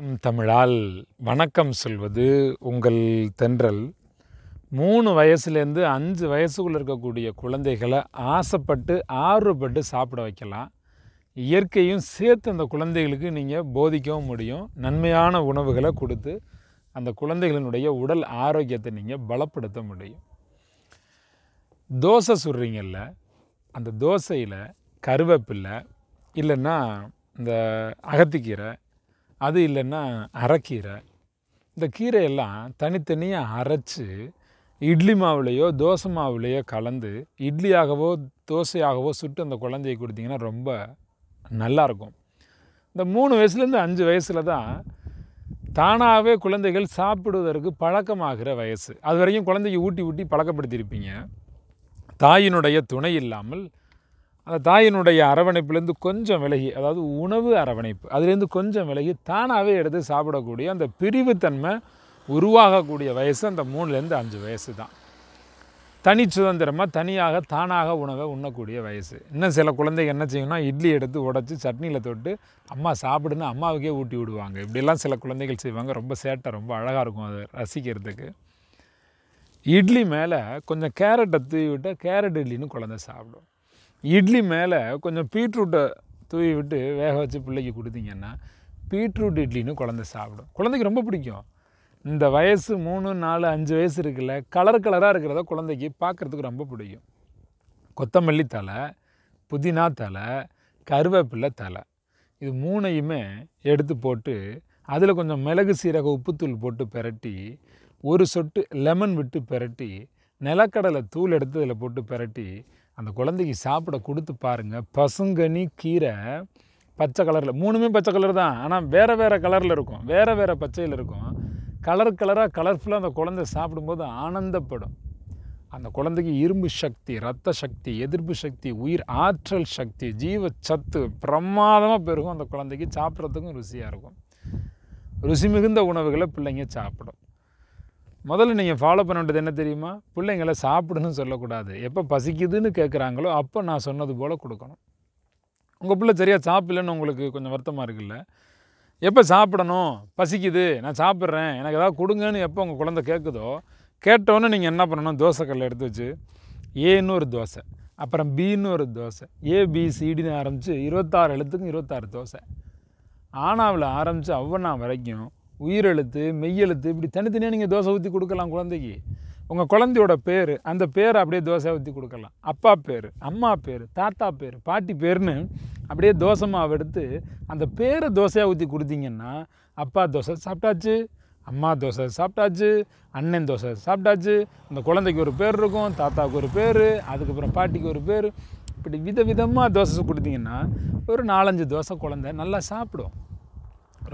தமிழால். வணக்கம் சொல்வது உங்கள் தென்றல். மூணு வயசுலேருந்து அஞ்சு வயசுக்குள்ளே இருக்கக்கூடிய குழந்தைகளை ஆசைப்பட்டு ஆர்வப்பட்டு சாப்பிட வைக்கலாம். இயற்கையும் சேர்த்து அந்த குழந்தைகளுக்கு நீங்கள் போதிக்கவும் முடியும். நன்மையான உணவுகளை கொடுத்து அந்த குழந்தைகளினுடைய உடல் ஆரோக்கியத்தை நீங்கள் பலப்படுத்த முடியும். தோசை சுடுறீங்கல்ல அந்த தோசையில் கருவேப்பில்லை இல்லைன்னா இந்த அகத்திக்கீரை அது இல்லைன்னா அரைக்கீரை. இந்த கீரையெல்லாம் தனித்தனியாக அரைச்சி இட்லி மாவுலேயோ தோசை மாவுலேயோ கலந்து இட்லியாகவோ தோசையாகவோ சுட்டு அந்த குழந்தைய கொடுத்தீங்கன்னா ரொம்ப நல்லாயிருக்கும். இந்த மூணு வயசுலேருந்து அஞ்சு வயசில் தான் தானாகவே குழந்தைகள் சாப்பிடுவதற்கு பழக்கமாகிற வயசு. அது வரைக்கும் குழந்தைக்கு ஊட்டி ஊட்டி பழக்கப்படுத்தியிருப்பீங்க. தாயினுடைய துணை இல்லாமல் அந்த தாயினுடைய அரவணைப்புலேருந்து கொஞ்சம் விலகி அதாவது உணவு அரவணைப்பு அதுலேருந்து கொஞ்சம் விலகி தானாகவே எடுத்து சாப்பிடக்கூடிய அந்த பிரிவுத்தன்மை உருவாகக்கூடிய வயசு அந்த மூணுலேருந்து அஞ்சு வயசு தான். தனி சுதந்திரமாக தனியாக தானாக உணவை உண்ணக்கூடிய வயசு. இன்னும் சில குழந்தைங்க என்ன செய்யணும்னா இட்லி எடுத்து உடச்சி சட்னியில் தொட்டு அம்மா சாப்பிடுன்னு அம்மாவுக்கே ஊட்டி விடுவாங்க. இப்படிலாம் சில குழந்தைகள் செய்வாங்க. ரொம்ப சேட்டை ரொம்ப அழகாக இருக்கும் அதை ரசிக்கிறதுக்கு. இட்லி மேலே கொஞ்சம் கேரட்டை தூவி விட்டால் கேரட் இட்லின்னு குழந்தை சாப்பிடும். இட்லி மேலே கொஞ்சம் பீட்ரூட்டை தூவி விட்டு வேக வச்சு பிள்ளைக்கு கொடுத்தீங்கன்னா பீட்ரூட் இட்லின்னு குழந்தை சாப்பிடும். குழந்தைக்கு ரொம்ப பிடிக்கும். இந்த வயசு மூணு நாலு அஞ்சு வயசு இருக்குல்ல கலர் கலராக இருக்கிறத குழந்தைக்கு பார்க்குறதுக்கு ரொம்ப பிடிக்கும். கொத்தமல்லி தலை புதினா தலை கருவேப்பிலை தலை இது மூணையுமே எடுத்து போட்டு அதில் கொஞ்சம் மிளகு சீரக உப்புத்தூள் போட்டு பிரட்டி ஒரு சொட்டு லெமன் விட்டு பிரட்டி நிலக்கடலை தூள் எடுத்து அதில் போட்டு பிரட்டி அந்த குழந்தைக்கு சாப்பிட கொடுத்து பாருங்கள் பசுங்கனி கீரை பச்சை கலரில். மூணுமே பச்சை கலர் தான். ஆனால் வேறு வேறு கலரில் இருக்கும். வேறு வேறு பச்சையில் இருக்கும். கலர் கலராக கலர்ஃபுல்லாக அந்த குழந்தை சாப்பிடும்போது ஆனந்தப்படும். அந்த குழந்தைக்கு இரும்பு சக்தி ரத்த சக்தி எதிர்ப்பு சக்தி உயிர் ஆற்றல் சக்தி ஜீவ சத்து பிரமாதமாக பெருகும். அந்த குழந்தைக்கு சாப்பிட்றதுக்கும் ருசியாக இருக்கும். ருசி மிகுந்த உணவுகளை பிள்ளைங்க சாப்பிடும். முதல்ல நீங்கள் ஃபாலோ பண்ண வேண்டியது என்ன தெரியுமா? பிள்ளைங்களை சாப்பிடுன்னு சொல்லக்கூடாது. எப்போ பசிக்குதுன்னு கேட்குறாங்களோ அப்போ நான் சொன்னது போல் கொடுக்கணும். உங்கள் பிள்ளை சரியாக சாப்பிடலன்னு உங்களுக்கு கொஞ்சம் வருத்தமாக இருக்குல்ல? எப்போ சாப்பிடணும்? பசிக்குது நான் சாப்பிட்றேன் எனக்கு ஏதாவது கொடுங்கன்னு எப்போ உங்கள் குழந்தை கேட்குதோ கேட்டோன்னே நீங்கள் என்ன பண்ணணும்? தோசைக்கல்லை எடுத்து வச்சு ஏன்னு ஒரு தோசை அப்புறம் பின்னு ஒரு தோசை ஏபிசிடின்னு ஆரம்பித்து இருபத்தாறு எழுத்துக்கும் இருபத்தாறு தோசை. ஆனாவில் ஆரம்பித்து அவ்வண்ணா வரைக்கும் உயிரெழுத்து மெய்யெழுத்து இப்படி தனித்தனியாக நீங்கள் தோசை ஊற்றி கொடுக்கலாம் குழந்தைக்கு. உங்கள் குழந்தையோட பேர் அந்த பேரை அப்படியே தோசை ஊற்றி கொடுக்கலாம். அப்பா பேர் அம்மா பேர் தாத்தா பேர் பாட்டி பேர்னு அப்படியே தோசை மாவு எடுத்து அந்த பேரை தோசையாக ஊற்றி கொடுத்தீங்கன்னா அப்பா தோசை சாப்பிட்டாச்சு அம்மா தோசை சாப்பிட்டாச்சு அண்ணன் தோசை சாப்பிட்டாச்சு அந்த குழந்தைக்கு ஒரு பேர் இருக்கும் தாத்தாவுக்கு ஒரு பேர் அதுக்கப்புறம் பாட்டிக்கு ஒரு பேர். இப்படி விதவிதமாக தோசை கொடுத்தீங்கன்னா ஒரு நாலஞ்சு தோசை குழந்தை நல்லா சாப்பிடும்.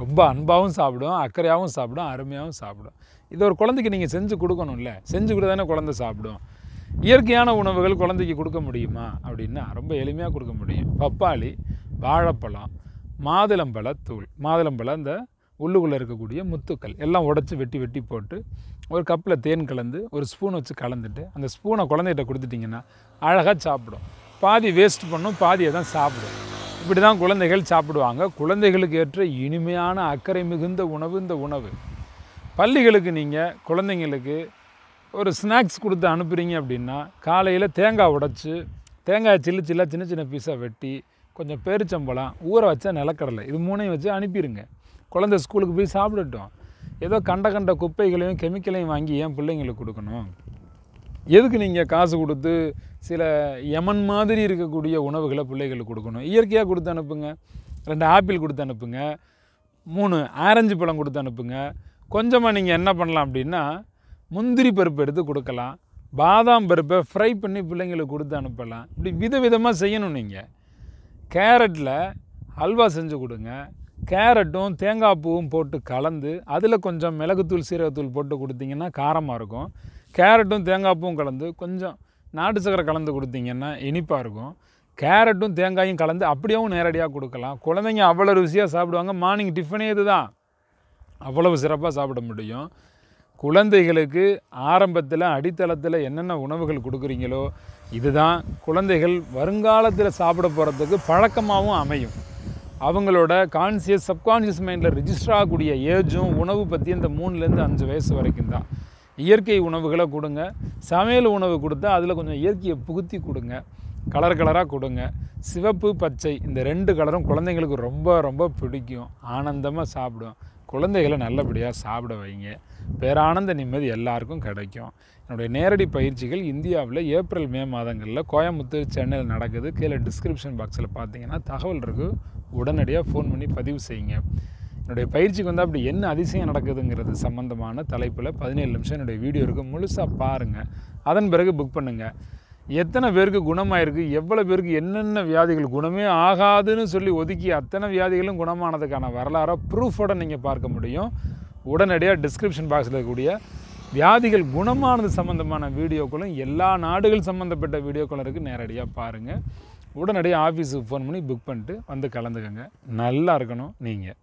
ரொம்ப அன்பாகவும் சாப்பிடும் அக்கறையாகவும் சாப்பிடும் அருமையாகவும் சாப்பிடும். இது ஒரு குழந்தைக்கு நீங்கள் செஞ்சு கொடுக்கணும்ல. செஞ்சு கூட தானே குழந்தை சாப்பிடும். இயற்கையான உணவுகள் குழந்தைக்கு கொடுக்க முடியுமா? அப்படின்னா ரொம்ப எளிமையாக கொடுக்க முடியும். பப்பாளி வாழைப்பழம் மாதுளம்பழ தூள். மாதுளம்பழம் இந்த உள்ளுக்குள்ளே இருக்கக்கூடிய முத்துக்கள். எல்லாம் உடச்சி வெட்டி வெட்டி போட்டு ஒரு கப்பில் தேன் கலந்து ஒரு ஸ்பூன் வச்சு கலந்துட்டு அந்த ஸ்பூனை குழந்தைகிட்ட கொடுத்துட்டிங்கன்னா அழகாக சாப்பிடும். பாதி வேஸ்ட் பண்ணும் பாதியை தான் சாப்பிடும். இப்படி தான் குழந்தைகள் சாப்பிடுவாங்க. குழந்தைகளுக்கு ஏற்ற இனிமையான அக்கறை மிகுந்த உணவு இந்த உணவு. பள்ளிகளுக்கு நீங்கள் குழந்தைங்களுக்கு ஒரு ஸ்நாக்ஸ் கொடுத்து அனுப்புகிறீங்க அப்படின்னா காலையில் தேங்காய் உடைச்சி தேங்காய் சில்லு சில்லாக சின்ன சின்ன பீஸாக வெட்டி கொஞ்சம் பேரிச்சம்பழம் ஊற வச்சா நிலக்கடலை இது மூணையும் வச்சு அனுப்பிடுங்க குழந்தை ஸ்கூலுக்கு போய் சாப்பிடட்டும். ஏதோ கண்ட கண்ட குப்பைகளையும் கெமிக்கலையும் வாங்கி ஏன் பிள்ளைங்களுக்கு கொடுக்கணும்? எதுக்கு நீங்கள் காசு கொடுத்து சில யமன் மாதிரி இருக்கக்கூடிய உணவுகளை பிள்ளைகளுக்கு கொடுக்கணும்? இயற்கையாக கொடுத்து அனுப்புங்க. ரெண்டு ஆப்பிள் கொடுத்து அனுப்புங்க. மூணு ஆரஞ்சு பழம் கொடுத்து அனுப்புங்க. கொஞ்சமாக நீங்கள் என்ன பண்ணலாம் அப்படின்னா முந்திரி பருப்பு எடுத்து கொடுக்கலாம். பாதாம் பருப்பை ஃப்ரை பண்ணி பிள்ளைங்களுக்கு கொடுத்து அனுப்பலாம். இப்படி விதவிதமாக செய்யணும் நீங்கள் கேரட்டில் அல்வா செஞ்சு கொடுங்க. கேரட்டும் தேங்காய் பூவும் போட்டு கலந்து அதில் கொஞ்சம் மிளகுத்தூள் சீரகத்தூள் போட்டு கொடுத்தீங்கன்னா காரமாக இருக்கும். கேரட்டும் தேங்காய் பூவும் கலந்து கொஞ்சம் நாட்டு சக்கரை கலந்து கொடுத்தீங்கன்னா இனிப்பாக இருக்கும். கேரட்டும் தேங்காயும் கலந்து அப்படியேவும் நேரடியாக கொடுக்கலாம். குழந்தைங்க அவ்வளோ ருசியாக சாப்பிடுவாங்க. மார்னிங் டிஃபனே இது தான் அவ்வளவு சிறப்பாக சாப்பிட முடியும். குழந்தைகளுக்கு ஆரம்பத்தில் அடித்தளத்தில் என்னென்ன உணவுகள் கொடுக்குறீங்களோ இதுதான். குழந்தைகள் வருங்காலத்தில் சாப்பிட போகிறதுக்கு பழக்கமாகவும் அமையும். அவங்களோட கான்சியஸ் சப்கான்ஷியஸ் மைண்டில் ரிஜிஸ்டர் ஆகக்கூடிய ஏஜும் உணவு பற்றி இந்த மூணுலேருந்து அஞ்சு வயசு வரைக்கும் தான். இயற்கை உணவுகளை கொடுங்க. சமையல் உணவு கொடுத்தா அதில் கொஞ்சம் இயற்கையை புகுத்தி கொடுங்க. கலர் கலராக கொடுங்க. சிவப்பு பச்சை இந்த ரெண்டு கலரும் குழந்தைங்களுக்கு ரொம்ப ரொம்ப பிடிக்கும். ஆனந்தமாக சாப்பிடும் குழந்தைகளை நல்லபடியாக சாப்பிட வைங்க. பேரானந்த நிம்மதி எல்லாருக்கும் கிடைக்கும். என்னுடைய நேரடி பயிற்சிகள் இந்தியாவில் ஏப்ரல் மே மாதங்களில் கோயம்புத்தூர் சென்னையில் நடக்குது. கீழே டிஸ்கிரிப்ஷன் பாக்ஸில் பார்த்தீங்கன்னா தகவல் இருக்குது உடனடியாக ஃபோன் பண்ணி பதிவு செய்யுங்க. என்னுடைய பயிற்சிக்கு வந்து அப்படி என்ன அதிசயம் நடக்குதுங்கிறது சம்மந்தமான தலைப்பில் பதினேழு நிமிஷம் என்னுடைய வீடியோ இருக்குது முழுசாக பாருங்கள் அதன் பிறகு புக் பண்ணுங்கள் எத்தனை பேருக்கு குணமாயிருக்கு? எவ்வளோ பேருக்கு என்னென்ன வியாதிகள்? குணமே ஆகாதுன்னு சொல்லி ஒதுக்கி அத்தனை வியாதிகளும் குணமானதுக்கான வரலாறாக ப்ரூஃபோட நீங்கள் பார்க்க முடியும். உடனடியாக டிஸ்கிரிப்ஷன் பாக்ஸில் இருக்கக்கூடிய வியாதிகள் குணமானது சம்மந்தமான வீடியோக்களும் எல்லா நாடுகள் சம்மந்தப்பட்ட வீடியோக்களும் இருக்குது நேரடியாக பாருங்கள் உடனடியாக ஆஃபீஸுக்கு ஃபோன் பண்ணி புக் பண்ணிட்டு வந்து கலந்துக்கங்க. நல்லா இருக்கணும் நீங்கள்